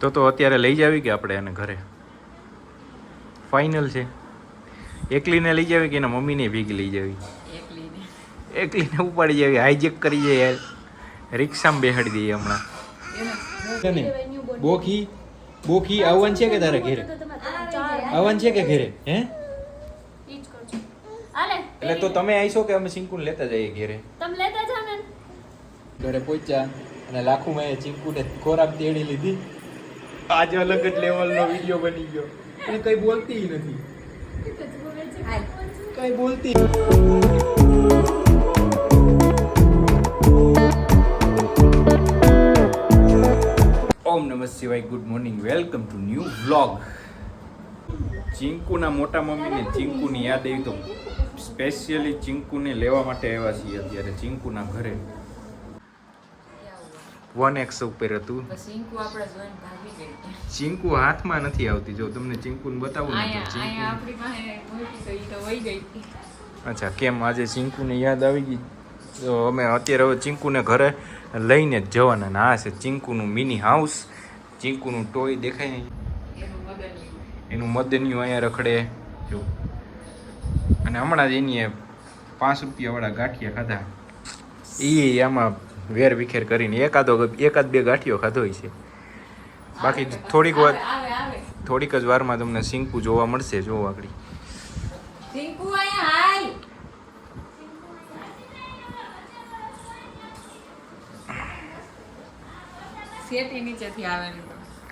તો તો અત્યારે લઈ જાવી કે આપણે એને ઘરે? ફાઇનલ છે. એકલીને લઈ જાવી કે એના મમ્મીને ભીગ લઈ જાવી એકલીને. એકલીને ઉપાડી જાવી હાઈજેક કરી જાય યાર. રિક્ષામાં બેહાડી દઈએ હમણાં. બોખી બોખી આવવાનું છે કે તારે ઘરે? આવવાનું છે કે ઘરે? હે? એટલે તો તમે આવીશો કે અમે ચિંકુને લેતા જઈએ ઘરે? તમે લેતા જાઓ ને. ઘરે પહોંચ્યા અને લાખુમાં એ ચિંકુને ખોરાક તેડી લીધી. આજે અલગ જ લેવલનો વીડિયો બની ગયો. અને કઈ બોલતી નથી. કઈ બોલતી ઓમ નમઃ શિવાય, good morning. Welcome to new vlog. ચિંકુના મોટા મમ્મીને ચિંકુની યાદ આવી તો સ્પેશિયલી ચિંકુને લેવા માટે આવ્યા છીએ અત્યારે ચિંકુના ઘરે. વન એક્સ ઉપર હતું. ચિંકુ હાથમાં નથી આવતી. જો તમને ચિંકુને બતાવું ને અચ્છા કેમ? આજે ચિંકુને યાદ આવી ગઈ? તો અમે અત્યારે હવે ચિંકુને ઘરે લઈને જ જવાના. ને આ છે ચિંકુનું મિની હાઉસ. ચીંકુનું ટોય દેખાય નહીં. એનું મદન મદનિયું અહીંયા રખડે. જો. અને હમણાં જ એની પાંચ રૂપિયાવાળા ગાંઠિયા ખાધા. એ આમાં વેર વિખેર કરીને એકાદો એકાદ બે ગાંઠિયો ખાધો હોય છે. બાકી થોડીક વાર થોડીક જ વારમાં તમને સિંકુ જોવા મળશે જો આગળ.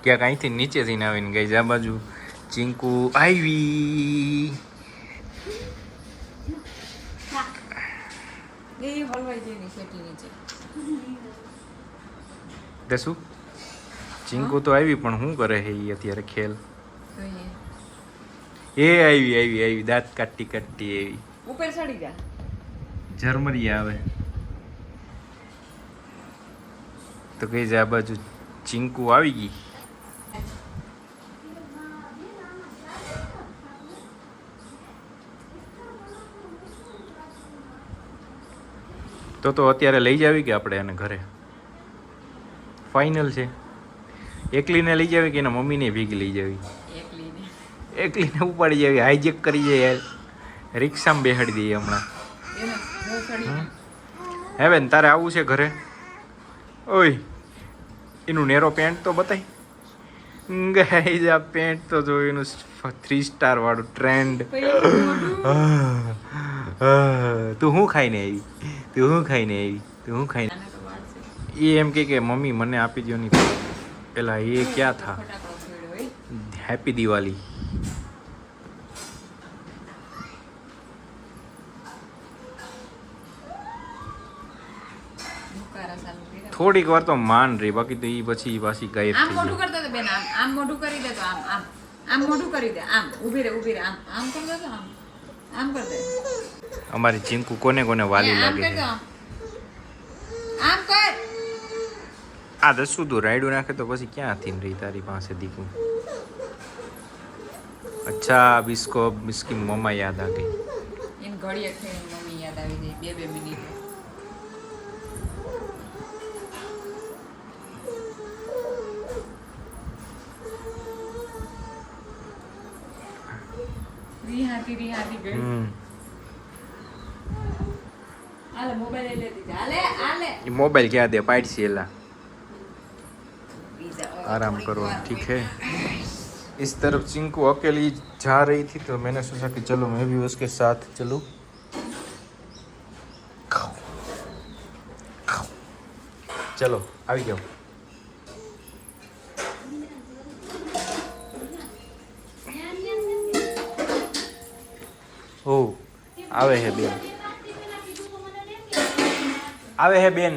ક્યાંક અહીંથી નીચેથી આવીને ગઈ આ બાજુ ચિંકુ આવી. એ હલવાઈ જાય ને શેઠી નીચે. તે શું? ચિંકુ તો આવી પણ શું કરે છે એ અત્યારે ખેલ? એ આવી આવી આવી દાંત કાટી કાટી એવી. ઉપર ચડી જા. ઝરમરી આવે. તો કઈ આ બાજુ ચિંકુ આવી ગઈ. તો તો અત્યારે લઈ જાવી કે આપણે એને ઘરે? ફાઇનલ છે. એકલીને લઈ જાવી કે એના મમ્મીને ભેગી લઈ જાવી એકલીને. ઉપાડી જાવી હાઈજેક કરી જાય યાર રિક્ષામાં બેહાડી દઈએ હમણાં. હે? બેન તારે આવવું છે ઘરે? ઓય એનું નેરો પેન્ટ તો બતાય. ગાઈઝ આ પેન્ટ તો જો એનું થ્રી સ્ટાર વાળું ટ્રેન્ડ તું શું ખાઈને આવી? તું શું ખાઈને આવી તું શું ખાઈને તો. એ એમ કે કે મમ્મી મને આપી દો ની પેલા એ ક્યાં થા. હેપી દિવાળી. થોડીક વાર તો માન રહી બાકી તો એ પછી પાછી ગાયબ આમ મોઢું કરતો હતો બેન આમ આમ મોઢું કરી દે તો આમ આમ આમ મોઢું કરી દે આમ ઊભી રહે ઊભી રહે આમ આમ કરી દે તો આમ આમ કરી દે અમારી ચિંકુ કોને કોને વાલી લાગે છે? આમ કર. આ દસ તું રાયડું નાખે તો પછી ક્યાં હતી રહી તારી પાસે દીકું? અચ્છા બિસ્કો બિસ્કી મમ્મા યાદ આ ગઈ. એને ઘડીએ થઈને મમ્મી યાદ આવી જાય બે બે મિનિટ. રિહાતી રિહાતી ગઈ. મોબાઈલ લઈ લેતી જા. હાલે હાલે એ મોબાઈલ ક્યાં દે પાઇટ છે એલા બીજા आराम થોડીક करो વાર. ठीक है इस तरफ चिंकू अकेली जा रही थी तो मैंने सोचा कि चलो मैं भी उसके साथ चलूं खाओ खाओ चलो આવી જાઓ ઓ આવે હે બેન આવે હે બેન.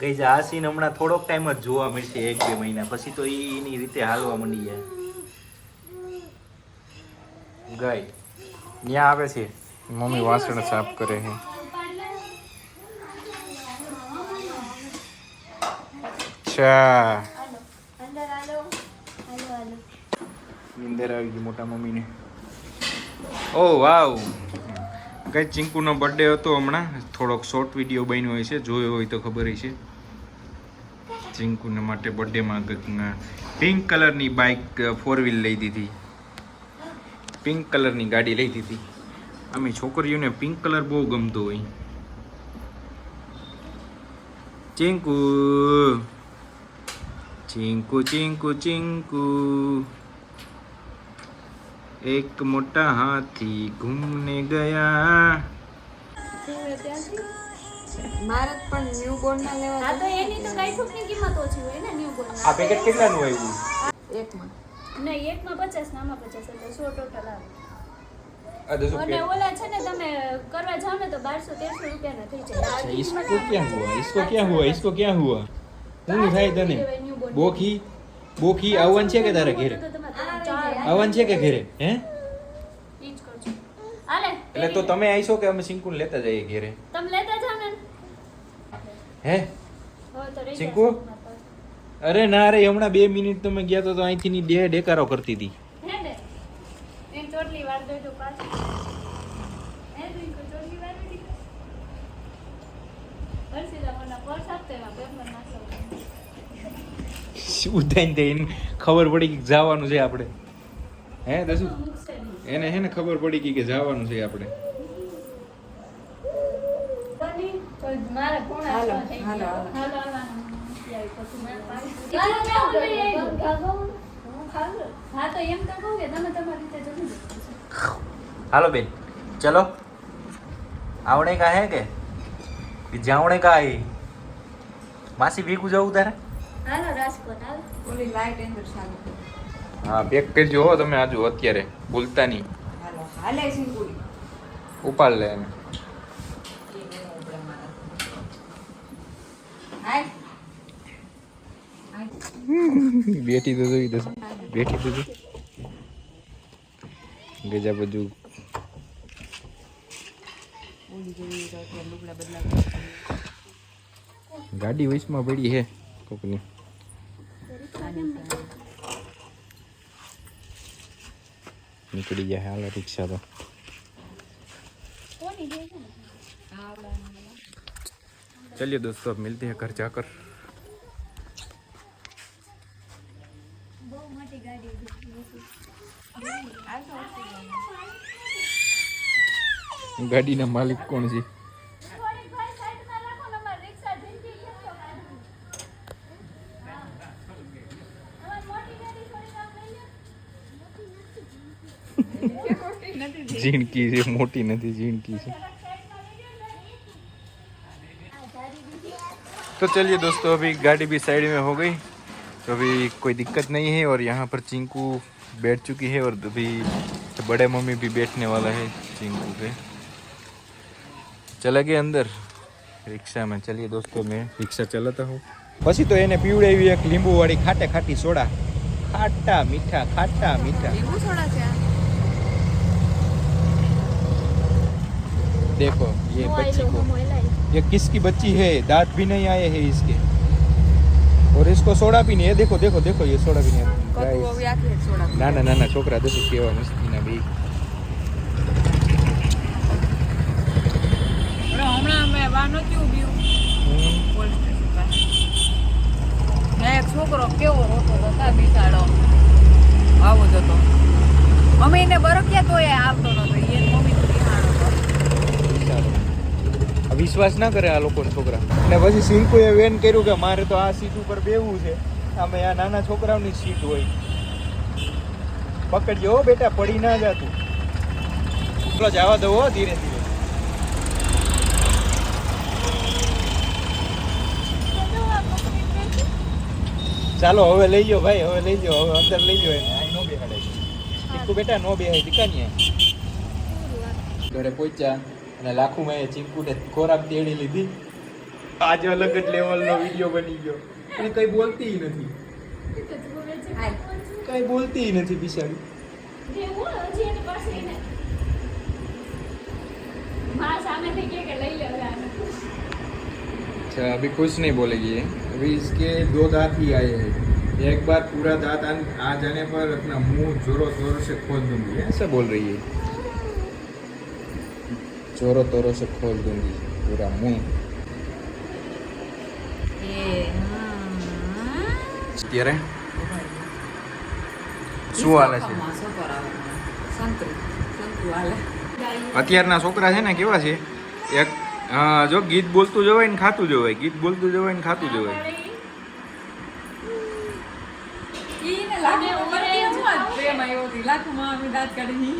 કઈ છે આ સીન હમણાં થોડોક ટાઈમ જ જોવા મળશે, એક બે મહિના. પછી તો એની રીતે હાલવા માંડી જાય. ગાય ત્યાં આવે છે. મમ્મી વાસણ સાફ કરે છે. નીંદર આવી ગઈ મોટા મમ્મીને. ઓ, વાવ. કઈ ચિંકુનો બર્થડે હતો હમણાં? થોડોક શોર્ટ વીડિયો બન્યો હોય છે જોયો હોય તો ખબર છે ચિંકુને માટે બર્થડેમાં પિંક કલરની બાઇક ફોર વ્હીલ લઈ દીધી. પિંક કલરની ગાડી લઈ દીધી. અમે છોકરીઓને પિંક કલર બહુ ગમતો હોય. ચિંકુ! ચિંકુ ચિંકુ ચિંકુ. એક મોટા હાથી ઘૂમને ગયા. ભારત નહીં એકમાં પચાસ નામાં પચાસ ટોટલ આવે. અને ઓલા છે ને તમે કરવા જાવ તો બારસો તેરસો રૂપિયા થઈ જાય. ક્યાં હુઆ? ઇસકો ક્યાં હુઆ? ઇસકો ક્યાં હુઆ? શું થાય તને. બોખી બોખી આવવાનું છે કે તારા ઘેરે? આવવાનું છે કે ઘેરે? હે? એટલે તો તમે આવીશો કે અમે સિંકુ લેતા જઈએ ઘેરે? તમે લેતા જાવ ને. હે? સિંકુ? અરે ના રે હમણાં બે મિનિટ તમે ગયા તો અહીંથી ની ડે ડેકારો કરતી હતી. શું થઈને ખબર પડી કે જવાનું છે આપણે. હે દસુ? એને હે ને ખબર પડી કે જવાનું છે આપણે. હાલો, આવી આવી. બેન ચલો. આવડે કા હે કે? જાવણે કા હે? માસી ભેગું જવું તારે? હાલો રાજકોટ હાલો. ઓલી લાઈટ એન્જર ચાલુ હા પેક કરજો હો તમે આજુ અત્યારે. ભૂલતા નહીં. હાલો હાલે સિંગુડી ઉપાડ લે એને. બેઠી તો જોઈ દસ બેઠી તો જો ગજા બધું ઓલી જેવી લુગડા બદલાવ ગાડી વચમાં પડી હે કોકની નીકળી જાય હાલો રિક્ષા તો કોની છે ને? चलिए दोस्तों अब मिलते हैं घर जाकर બહુ મોટી ગાડી હતી. ગાડીના ઝીણકી છે મોટી નથી ઝીણકી છે જરાક સાઈડમાં લઈ લો ને. આ ગાડી બીજી तो चलिए दोस्तों अभी गाड़ी भी साइड में हो गई तो अभी कोई दिक्कत नहीं है और यहाँ पर चिंकू बैठ चुकी है और अभी बड़े मम्मी भी बैठने वाला है चिंकू पे चला गया अंदर रिक्शा में चलिए दोस्तों मैं रिक्शा चलाता हूँ પછી તો એને પીવડાવી એક લીંબુ વાળી ખાટે ખાટી સોડા ખાટા મીઠા ખાટા મીઠા લીંબુ સોડા છે देखो ये હું આઈ बच्ची લઉં, को હું આઈ લઈ. ये किसकी बच्ची है दांत भी नहीं आए हैं इसके और इसको सोडा भी नहीं है देखो देखो देखो ये सोडा भी नहीं है કટુ Guys, હવે આખી એક સોડા નાના નાના છોકરા દસું કેવા મસ્તીના બે અરે હમણાં અમે વા નહોતી ઊભી પોલીસ સ્ટેશન પાસે ત્યાં એક છોકરો કેવો રોતો હતો તા બિચારો આવો જ હતો મમ્મી ને બરક્યા તો એ આવતો નતો એ વિશ્વાસ ના કરે આ લોકો છોકરા. અને પછી સિંકુએ વેન કર્યું કે મારે તો આ સીટ ઉપર બેવું છે. આમે આ નાના છોકરાઓની સીટ હોય. પકડજો બેટા, પડી ના જાતું ચલો, જવા દો ધીરે ધીરે. ચાલો, હવે લઈ જાઓ ભાઈ, હવે લઈ જાઓ હવે અંદર લઈ જાઓ એને. નો બેહાડે. ચીકુ બેટા, નો બેહાય દીકાની ઘરે પહોંચ્યા. અને લાખુમાં એ ચીકુને ખોરાક તેડી લીધી આજે અલગ જ લેવલનો વિડીયો બની ગયો એ કઈ બોલતી નથી કઈ બોલતી નથી બિચારી જેવું હજી એની પાસે એને. માં સામેથી કહે કે લઈ લે હવે આને. अच्छा अभी कुछ नहीं बोलेगी ये अभी इसके दो दांत ही आए हैं एक बार पूरा दांत आ, आ जाने पर अपना मुंह जोरों तोरों से खोल दूंगी ऐसा बोल रही है जोरों तोरों से खोल दूंगी पूरा मुंह એ અત્યારે શું હાલે છે સંતરું સંતરું હાલે અત્યારના છોકરા છે ને કેવા છે એક હા જો ગીત બોલતું જવાય ને ખાતું જવાય ગીત બોલતું જવાય ને ખાતું જવાય ઈને લાગે મને એમ જ પ્રેમ આવ્યો હતી લાખમાં અમે દાંત કાઢી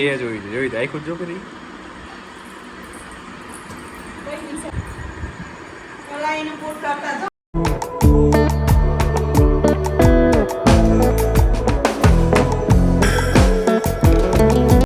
એ જોઈ છે જોઈ આખું જો કરી ઓલા એનું પૂર કરતા